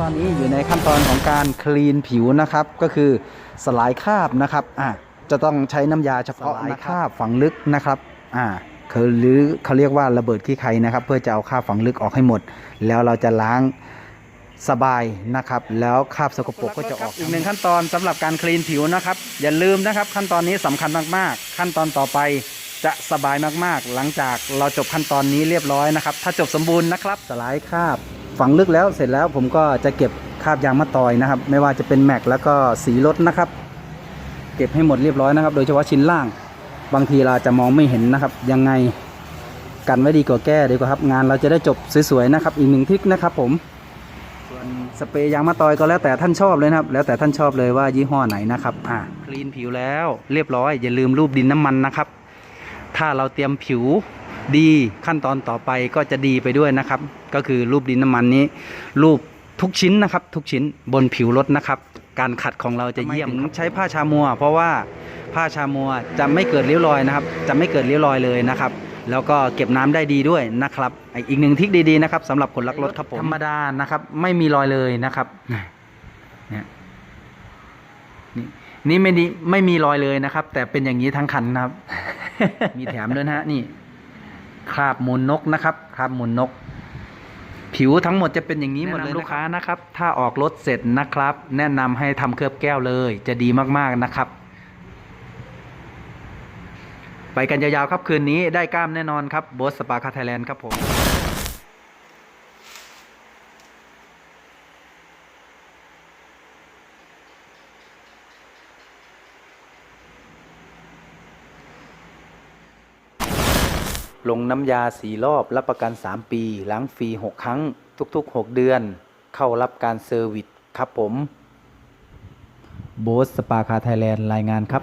ตอนนี้อยู่ในขั้นตอนของการคลีนผิวนะครับ ก็คือสลายคราบนะครับอะจะต้องใช้น้ำยาเฉพาะสลายคราบฝังลึกนะครับอ่าคือหรือเขาเรียกว่าระเบิดขี้ไคนะครับ เพื่อจะเอาคราบฝังลึกออกให้หมด แล้วเราจะล้างสบายนะครับ แล้วคราบสกปรกก็จะออกอีกหนึ่งขั้นตอนสำหรับการคลีนผิวนะครับ อย่าลืมนะครับ ขั้นตอนนี้สำคัญมากๆ ขั้นตอนต่อไปจะสบายมากๆ หลังจากเราจบขั้นตอนนี้เรียบร้อยนะครับ ถ้าจบสมบูรณ์นะครับ สลายคราบ ฝังลึกแล้วเสร็จแล้วผมก็จะเก็บคราบยางมะตอยนะครับ ไม่ว่าจะเป็นแม็กแล้วก็สีรถนะครับ เก็บให้หมดเรียบร้อยนะครับ โดยเฉพาะชิ้นล่าง บางทีเราจะมองไม่เห็นนะครับ ยังไงกันไว้ดีกว่าแก้ดีกว่าครับ งานเราจะได้จบสวยๆนะครับ อีกหนึ่งทิกนะครับ ผมส่วนสเปรย์ยางมะตอยก็แล้วแต่ท่านชอบเลยนะครับ แล้วแต่ท่านชอบเลยว่ายี่ห้อไหนนะครับอ่าคลีนผิวแล้วเรียบร้อย อย่าลืมรูปดินน้ำมันนะครับ ถ้าเราเตรียมผิว ดีขั้นตอนต่อไปก็จะดีไปด้วยนะครับ ก็คือรูปดินน้ำมันนี้ รูปทุกชิ้นนะครับ ทุกชิ้นบนผิวรถนะครับ การขัดของเราจะเยี่ยมใช้ผ้าชามัว เพราะว่าผ้าชามัวจะไม่เกิดริ้วรอยนะครับ จะไม่เกิดริ้วรอยเลยนะครับ แล้วก็เก็บน้ำได้ดีด้วยนะครับ อีกหนึ่งทริกดีๆนะครับสำหรับคนรักรถครับผมธรรมดานะครับ ไม่มีรอยเลยนะครับเนี่ยนี่นี่ไม่ดีไม่มีรอยเลยนะครับ แต่เป็นอย่างนี้ทั้งคันนะครับ มีแถมด้วยนะฮะนี่ คราบมูลนกนะครับคราบมูลนก ผิวทั้งหมดจะเป็นอย่างนี้หมดเลยลูกค้านะครับ ถ้าออกรถเสร็จนะครับ แนะนำให้ทำเคลือบแก้วเลย จะดีมากๆนะครับ ไปกันยาวๆครับคืนนี้ได้กล้ามแน่นอนครับบอสสปาคาไทยแลนด์ครับผม ลงน้ำยาสีรอบรับประกัน 3 ปีล้างฟรี 6 ครั้ง ทุก ๆ 6 เดือน เข้ารับการเซอร์วิสครับผม โบสสปาคาไทยแลนด์รายงานครับ